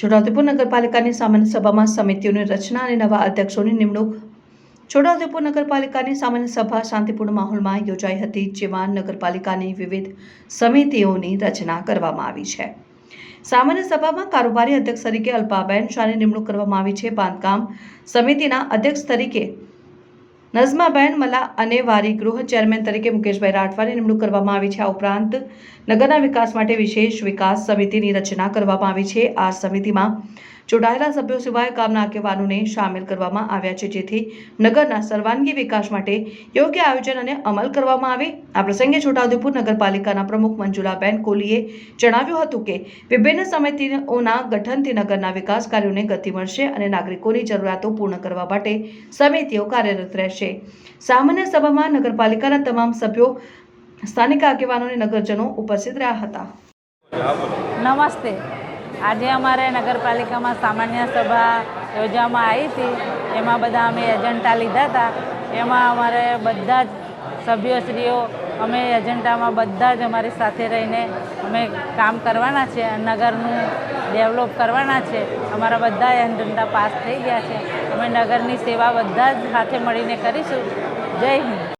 છોટાઉદેપુર નગરપાલિકાની સામાન્ય સભામાં સમિતિઓની રચના અને નવા અધ્યક્ષોની નિમણૂક. છોટાઉદેપુર નગરપાલિકાની સામાન્ય સભા શાંતિપૂર્ણ માહોલમાં યોજાઈ હતી, જેમાં નગરપાલિકાની વિવિધ સમિતિઓની રચના કરવામાં આવી છે. સામાન્ય સભામાં કારોબારી અધ્યક્ષ તરીકે અલ્પાબેન શાહની નિમણૂક કરવામાં આવી છે. બાંધકામ સમિતિના અધ્યક્ષ તરીકે નઝમાબેન મલા અને વારી ગૃહ ચેરમેન તરીકે મુકેશભાઈ રાઠવાની નિમણૂક કરવામાં આવી છે. આ ઉપરાંત નગરના વિકાસ માટે વિશેષ વિકાસ સમિતિની રચના કરવામાં આવી છે. આ સમિતિમાં ચૂંટાયેલા સભ્યો સિવાય ગામના આગેવાનોને સામેલ કરવામાં આવ્યા છે. જેથી નગરના સર્વાંગી વિકાસ માટે યોગ્ય આયોજન અને અમલ કરવામાં આવે. આ પ્રસંગે છોટાઉદેપુર નગરપાલિકાના પ્રમુખ મંજુલાબેન કોહલીએ જણાવ્યું હતું કે, વિભિન્ન સમિતિઓના ગઠનથી નગરના વિકાસ કાર્યોને ગતિ મળશે અને નાગરિકોની જરૂરિયાતો પૂર્ણ કરવા માટે સમિતિઓ કાર્યરત રહેશે. સામાન્ય સભામાં નગરપાલિકાના તમામ સભ્યો, સ્થાનિક આગેવાનો અને નગરજનો ઉપસ્થિત રહ્યા હતા. નમસ્તે. આજે અમારે નગરપાલિકામાં સામાન્ય સભા યોજવામાં આવી હતી. એમાં બધા અમે એજન્ડા લીધા હતા. એમાં અમારે બધા જ સભ્યશ્રીઓ, અમે એજન્ડામાં બધા જ અમારી સાથે રહીને અમે કામ કરવાના છે, નગરનું ડેવલપ કરવાના છે. અમારા બધા એજન્ડા પાસ થઈ ગયા છે. અમે નગરની સેવા બધા જ સાથે મળીને કરીશું. જય હિન્દ.